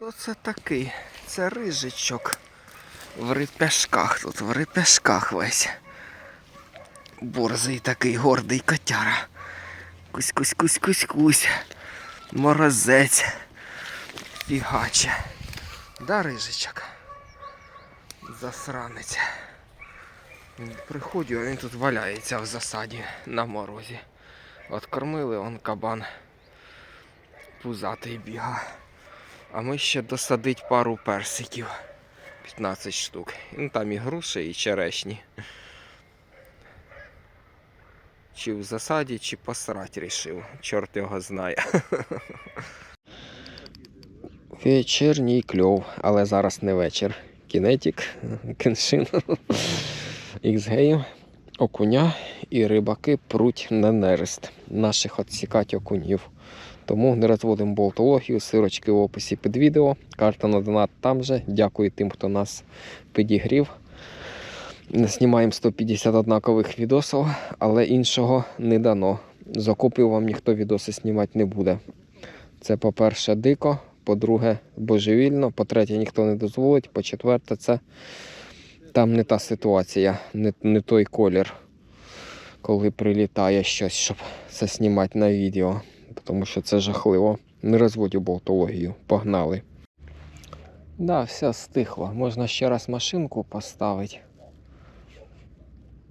Хто це такий? Це рижичок. В рипяшках тут, в рипяшках весь. Борзий такий гордий котяра. Кусь кусь кусь кусь кусь. Морозець. Фігаче. Да, рижичок? Засранець. Він Приходжу, а він тут валяється в засаді на морозі. От кормили он кабан. Пузатий біга. А ми ще досадить пару персиків. 15 штук. Ну там і груші, і черешні. Чи в засаді, чи посрать рішив. Чорт його знає. Вечірній кльов, але зараз не вечір. Кінетік, кеншин, іксгеїв, окуня і рибаки пруть на нерест наших отсікать окунів. Тому не розводимо болтологію, сирочки в описі під відео. Карта на донат там же. Дякую тим, хто нас підігрів. Знімаємо 150 однакових відосів, але іншого не дано. З вам ніхто відоси знімати не буде. Це, по-перше, дико, по-друге, божевільно, по-третє, ніхто не дозволить, по-четверте, це там не та ситуація, не, не той колір, коли прилітає щось, щоб це знімати на відео тому що це жахливо. Не розводю болтологію. Погнали. Да, все стихло. Можна ще раз машинку поставити.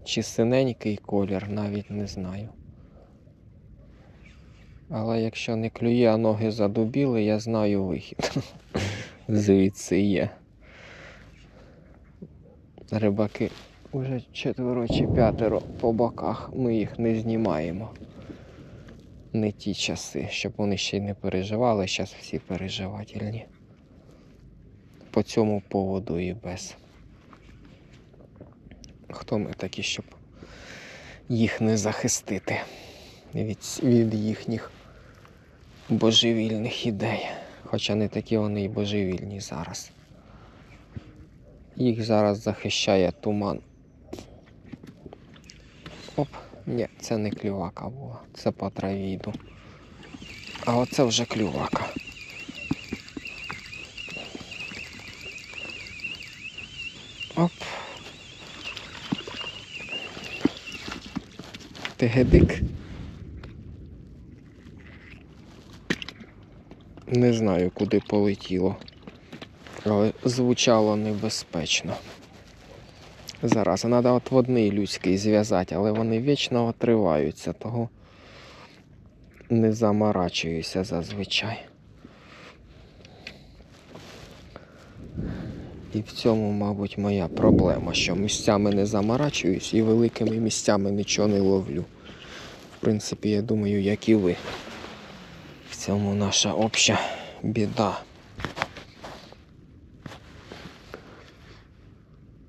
Чи синенький колір, навіть не знаю. Але якщо не клює, а ноги задубіли, я знаю вихід. Звідси є. Рибаки уже четверо чи п'ятеро по боках. Ми їх не знімаємо не ті часи, щоб вони ще й не переживали. Зараз всі переживательні. По цьому поводу і без. Хто ми такі, щоб їх не захистити від, від їхніх божевільних ідей. Хоча не такі вони і божевільні зараз. Їх зараз захищає туман. Оп. Ні, це не клювака була, це по траві йду. А оце вже клювака. Оп. Тегедик. Не знаю, куди полетіло, але звучало небезпечно. Зараз треба от водний людський зв'язати, але вони вічно отриваються, того не заморачуюся зазвичай. І в цьому, мабуть, моя проблема, що місцями не заморачуюсь і великими місцями нічого не ловлю. В принципі, я думаю, як і ви. В цьому наша обща біда.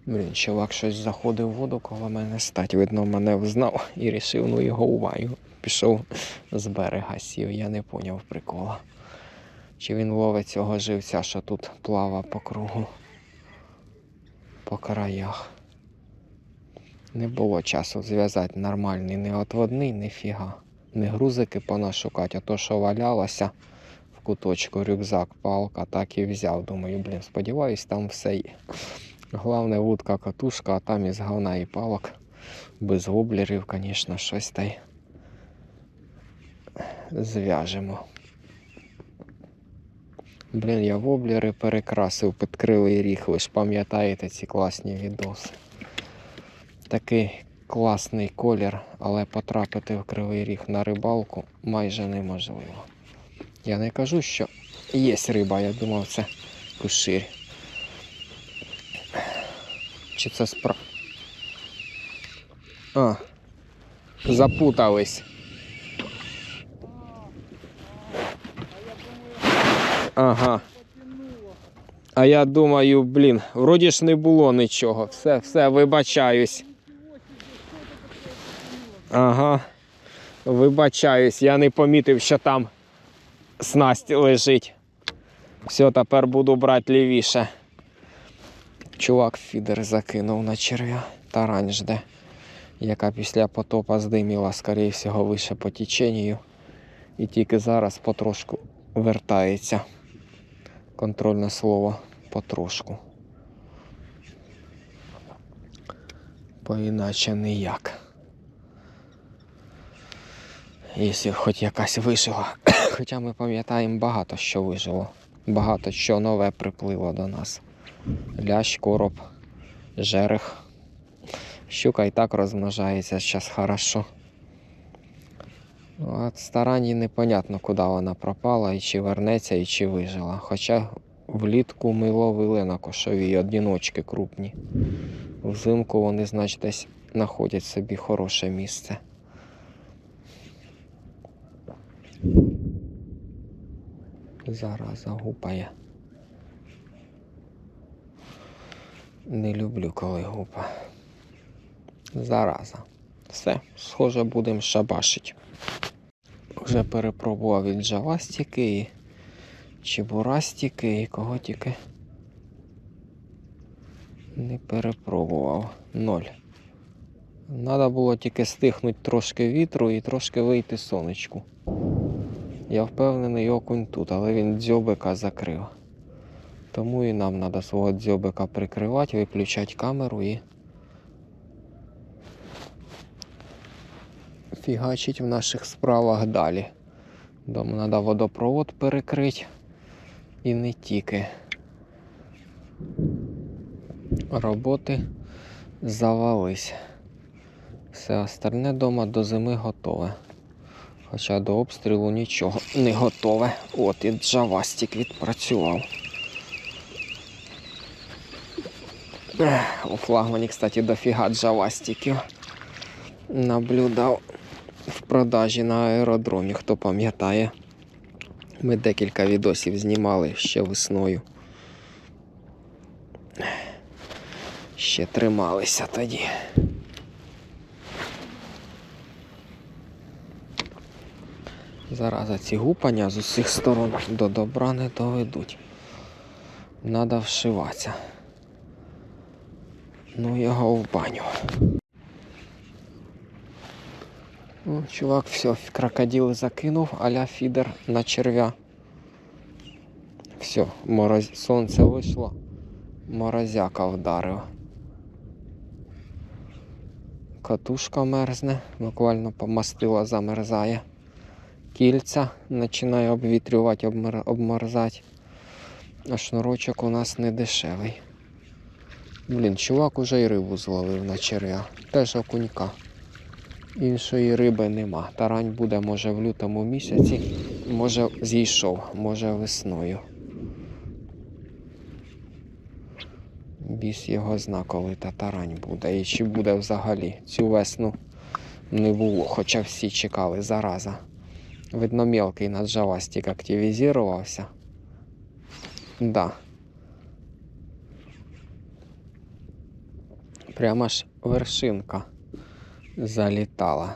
Блін, чувак щось заходив в воду, коло мене стать. Видно, мене взнав і рішив, ну його увагу. Пішов з берега сів, я не поняв прикола. Чи він ловить цього живця, що тут плава по кругу, по краях. Не було часу зв'язати нормальний, не отводний, не фіга. Не грузики понашукати, а то, що валялося в куточку рюкзак, палка, так і взяв. Думаю, блін, сподіваюсь, там все є. Головне вудка катушка, а там із говна і палок. Без воблерів, звісно, щось та й зв'яжемо. Блін, я воблери перекрасив під кривий ріг, ви ж пам'ятаєте ці класні відоси. Такий класний колір, але потрапити в кривий ріг на рибалку майже неможливо. Я не кажу, що є риба, я думав, це куширь. Чи це спра... А, запутались. Ага. А я думаю, блін, вроді ж не було нічого. Все, все, вибачаюсь. Ага. Вибачаюсь, я не помітив, що там снасть лежить. Все, тепер буду брати лівіше. Чувак фідер закинув на черв'я. Тарань жде, яка після потопа здиміла, скоріше всього, вище по теченню. І тільки зараз потрошку вертається. Контрольне слово потрошку. Поіначе ніяк. Якщо хоч якась вижила. Хоча ми пам'ятаємо багато що вижило. Багато що нове приплило до нас. Лящ, короб, жерех. Щука і так розмножається зараз хорошо. От старанні непонятно, куди вона пропала, і чи вернеться, і чи вижила. Хоча влітку ми ловили на кошові одіночки крупні. Взимку вони, значить, десь знаходять собі хороше місце. Зараза гупає. Не люблю, коли гупа. Зараза. Все, схоже, будемо шабашить. Вже перепробував і джавастики, і чебурастики, і кого тільки не перепробував. Ноль. Надо було тільки стихнути трошки вітру і трошки вийти сонечку. Я впевнений, окунь тут, але він дзьобика закрив. Тому і нам треба свого дзьобика прикривати, виключати камеру і фігачить в наших справах далі. Дома треба водопровод перекрити і не тільки. Роботи завались. Все остальне дома до зими готове. Хоча до обстрілу нічого не готове. От і джавастик відпрацював. Ех, У флагмані, кстати, дофіга джавастиків. Наблюдав в продажі на аеродромі, хто пам'ятає. Ми декілька відосів знімали ще весною. Ще трималися тоді. Зараза ці гупання з усіх сторон до добра не доведуть. Надо вшиватися. Ну його в баню. Ну, чувак, все, крокодил закинув, аля фідер на червя. Все, мороз... сонце вийшло, морозяка вдарив. Катушка мерзне, буквально помастила замерзає. Кільця починає обвітрювати, обмер... обмерзати. А шнурочок у нас не дешевий. Блін, чувак уже й рибу зловив на черв'я. Теж окунька. Іншої риби нема. Тарань буде, може, в лютому місяці, може зійшов, може весною. Біс його зна, коли та тарань буде. І чи буде взагалі. Цю весну не було, хоча всі чекали зараза. Видно, мелкий наджавастик активізувався. Да. Прямо ж вершинка залітала.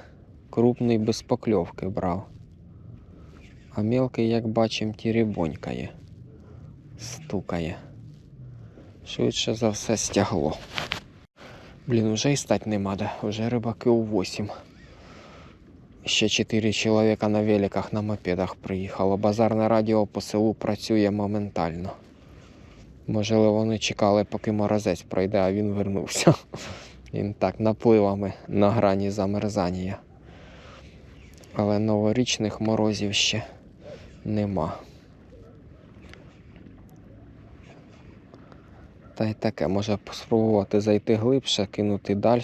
Крупний без покльовки брав. А мелкий, як бачимо, тірібонькає, стукає. Швидше за все стягло. Блін, уже і стать нема де, вже рибаки у 8. Ще 4 чоловіка на великах на мопедах приїхало. Базарне радіо по селу працює моментально. Можливо, вони чекали, поки морозець пройде, а він вернувся. Він так напливами на грані замерзання. Але новорічних морозів ще нема. Та й таке, може спробувати зайти глибше, кинути далі.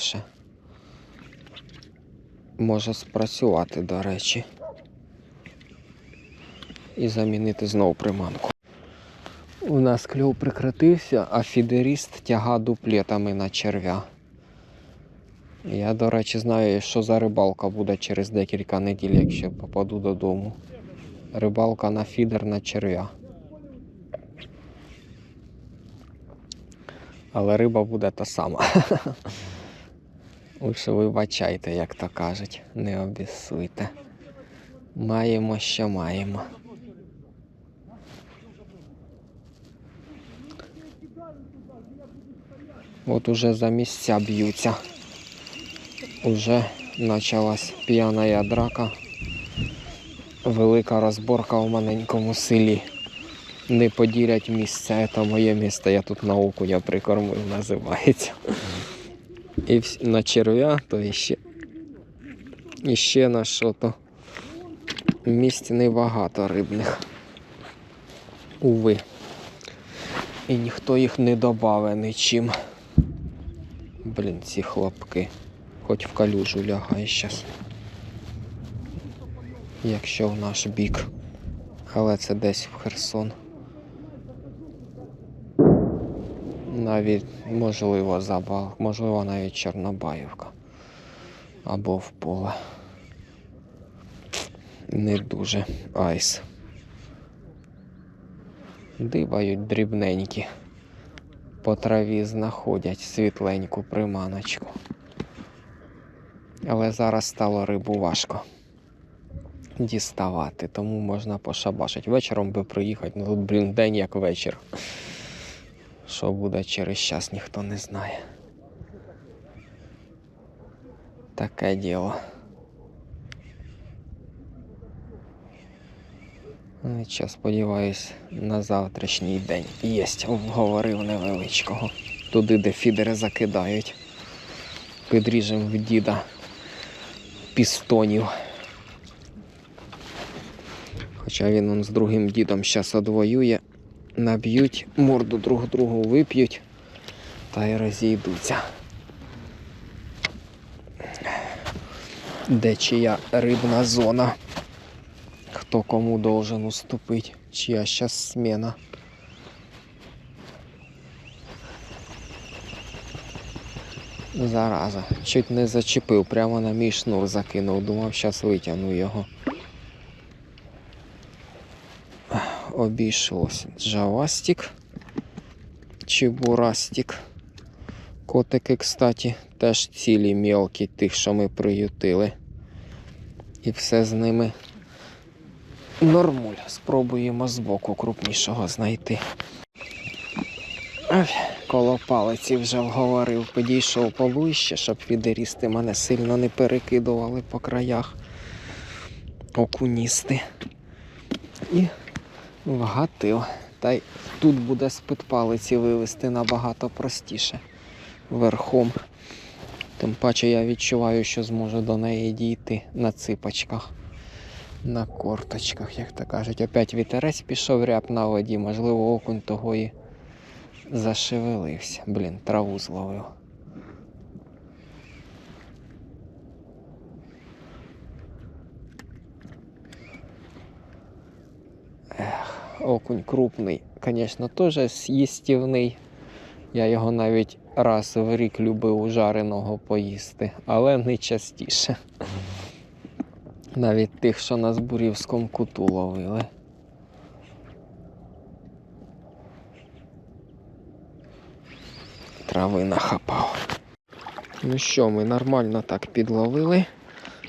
Може спрацювати, до речі. І замінити знову приманку. У нас кльов прекратився, а фідеріст тяга дуплетами на черв'я. Я, до речі, знаю, що за рибалка буде через декілька неділь, якщо попаду додому. Рибалка на фідер на черв'я. Але риба буде та сама. Лише вибачайте, як то кажуть, не обісуйте. Маємо, що маємо. От уже за місця б'ються. Уже почалась п'яна драка. Велика розборка в маленькому селі. не поділять місце. Це моє місце, я тут на окуня прикормив, називається. І на черв'я, то іще, іще на що то. Місць небагато рибних. Уви. І ніхто їх не додаве нічим. Блін, ці хлопки. Хоч в калюжу лягай щас. Якщо в наш бік. Але це десь в Херсон. Навіть можливо забал, можливо навіть Чорнобаївка. Або в поле. Не дуже айс. Дибають дрібненькі. По траві знаходять світленьку приманочку. Але зараз стало рибу важко діставати, тому можна пошабашити. Вечором би приїхати, ну тут, блін, день як вечір. Що буде через час, ніхто не знає. Таке діло. Нічого, сподіваюсь, на завтрашній день. Єсть, вговорив невеличкого. Туди, де фідери закидають. Підріжем в діда пістонів. Хоча він он з другим дідом зараз одвоює, наб'ють, морду друг другу вип'ють та й розійдуться. Де чия рибна зона? Хто кому должен уступити? Чия щас смена? Зараза, чуть не зачепив, прямо на мій шнур закинув, думав, щас витягну його. Обійшлось. Джавастик. Чебурастик. Котики, кстати, теж цілі мелкі, тих, що ми приютили. І все з ними нормуль. Спробуємо збоку крупнішого знайти. Ай, коло палиці вже вговорив, підійшов поближче, щоб фідерісти мене сильно не перекидували по краях. Окуністи. І вгатив. Та й тут буде з-під палиці вивести набагато простіше верхом. Тим паче я відчуваю, що зможу до неї дійти на ципочках, на корточках, як то кажуть. Опять вітерець пішов ряб на воді, можливо, окунь того і зашевелився. Блін, траву зловив. Окунь крупний, звісно, теж їстівний. Я його навіть раз в рік любив жареного поїсти, але не частіше. Навіть тих, що на Збурівському куту ловили. Трави нахапав. Ну що, ми нормально так підловили.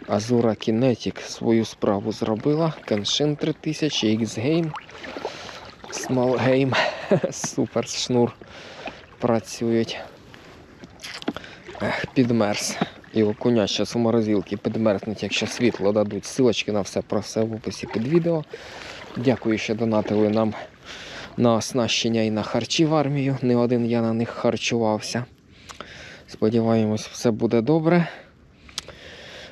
Азура Kinetic свою справу зробила. Кеншин 3000, X-Game. Small Game. Супер шнур. Працюють. Ех, підмерз. І окуня зараз у морозилки підмерзнуть, якщо світло дадуть. Силочки на все про все в описі під відео. Дякую, що донатили нам на оснащення і на харчі в армію. Не один я на них харчувався. Сподіваємось, все буде добре.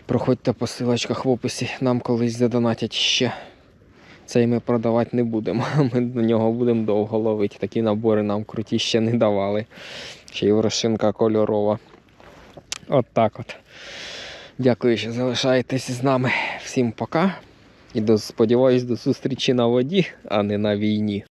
Проходьте по силочках в описі, нам колись задонатять ще. Цей ми продавати не будемо. Ми до нього будемо довго ловити. Такі набори нам круті ще не давали. Ще й ворошинка кольорова. От так от. Дякую, що залишаєтесь з нами. Всім пока. І до, сподіваюсь, до зустрічі на воді, а не на війні.